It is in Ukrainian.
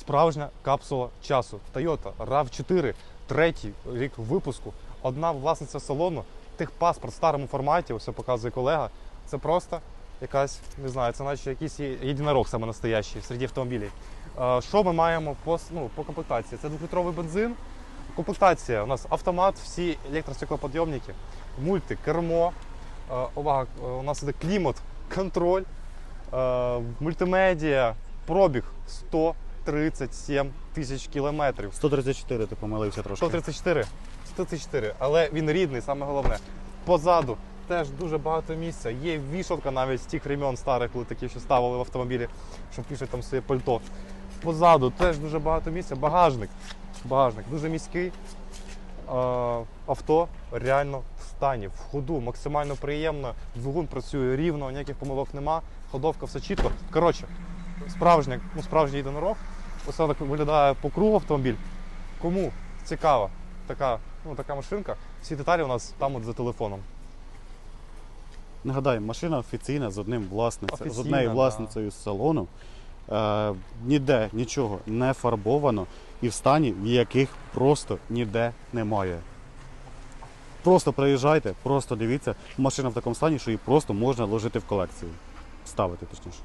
справжня капсула часу. Toyota RAV4, третій рік випуску. Одна власниця салону, техпаспорт в старому форматі, ось показує колега. Це просто якась, не знаю, це наче якийсь єдинорог саме настоящий серед автомобілів. Е, Що ми маємо по, ну, по комплектації? Це двохлітровий бензин. Комплектація у нас автомат, всі електростеклоподйомники, мульти, кермо. Е, Увага, е, у нас іде клімат, контроль, мультимедіа, пробіг 137 тисяч кілометрів. 134 ти помилився трошки. 134. 134, але він рідний, саме головне. Позаду теж дуже багато місця. Є вішалка навіть з тих времен старих, коли такі ще ставили в автомобілі, щоб пішли там своє пальто. Позаду теж дуже багато місця. Багажник. Багажник дуже міський. Авто реально в стані, в ходу, максимально приємно. Двигун працює рівно, ніяких помилок нема. Ходовка все чітко. Коротше, справжня, ну, справжній єдинорог. Ось так виглядає по кругу автомобіль. Кому цікава така, ну, така машинка, всі деталі у нас там от за телефоном. Нагадаю, машина офіційна з одним власницею, з однією власницею з салону. Е, ніде нічого не фарбовано і в стані, в яких просто ніде немає. Просто приїжджайте, просто дивіться, машина в такому стані, що її просто можна ложити в колекцію. Ставити точніше.